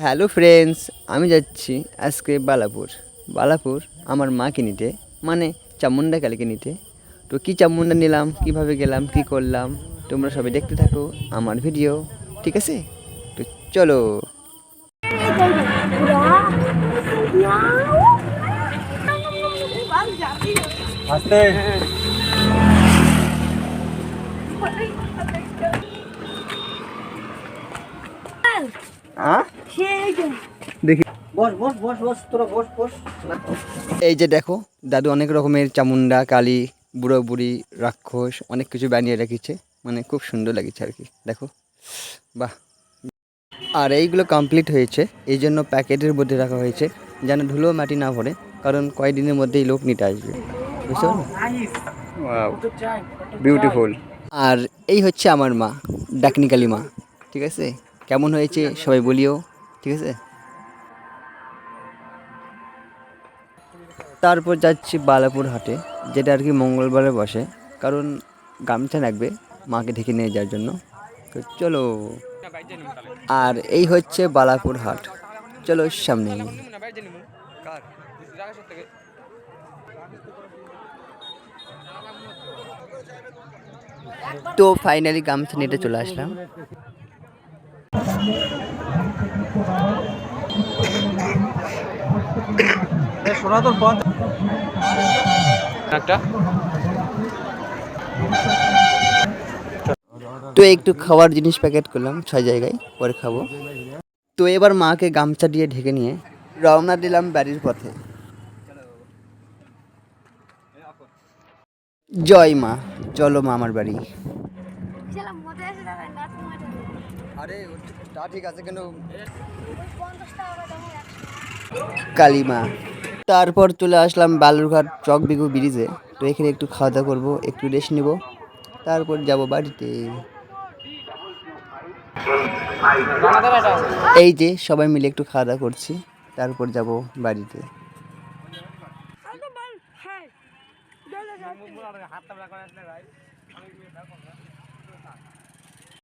Hello friends আমি যাচ্ছি আজকে বালাপুর। বালাপুর আমার মাকে নিতে মানে চামুন্ডা কালীকে নিতে। তো কী চামুন্ডা নিলাম, কীভাবে গেলাম, কি করলাম, তোমরা সবাই দেখতে থাকো আমার ভিডিও ঠিক আছে? তো চলো। দেখি। বস বস বস বস তোরা বস বস। এই যে দেখো দাদু অনেক রকমের চামুন্ডা কালী বুড়ো বুড়ি রাক্ষস অনেক কিছু বানিয়ে রেখেছে। মানে খুব সুন্দর লাগছে আর কি দেখো। বাহ। আর এইগুলো কমপ্লিট হয়েছে এই জন্য প্যাকেটের মধ্যে রাখা হয়েছে যেন ধুলো মাটি না ভরে কারণ কয়েকদিনের মধ্যেই লোক নিতে আসবে। বুঝতে পারল? বিউটিফুল আর এই হচ্ছে আমার মা ডাকনিকালি মা ঠিক আছে? কেমন হয়েছে সবাই বলিও, ঠিক আছে? তারপর যাচ্ছি বালাপুর হাটে, যেটা আর কি মঙ্গলবারে বসে, কারণ গামছা লাগবে মাকে ঢেকে নিয়ে যাওয়ার জন্য। তো চলো, আর এই হচ্ছে বালাপুর হাট। চলো সামনে তো ফাইনালি গামছা নিতে চলে আসলাম। একটা। তো একটু খাওয়ার জিনিস প্যাকেট করলাম ছয় জায়গায় পরে খাব। তো এবার মাকে গামছা দিয়ে ঢেকে নিয়ে রওনা দিলাম বাড়ির পথে। জয় মা চলো মা আমার বাড়ি। আরে, তা ঠিক আছে, কিন্তু পঞ্চাশ টাকা দাম কালী মা তারপর চলে আসলাম বালুরঘাট চক বিগু ব্রিজে। তো এখানে একটু খাওয়া দাওয়া করব, একটু রেস্ট নেব, তারপর যাব বাড়িতে। এই যে, সবাই মিলে একটু খাওয়া দাওয়া করছি, তারপর যাব বাড়িতে।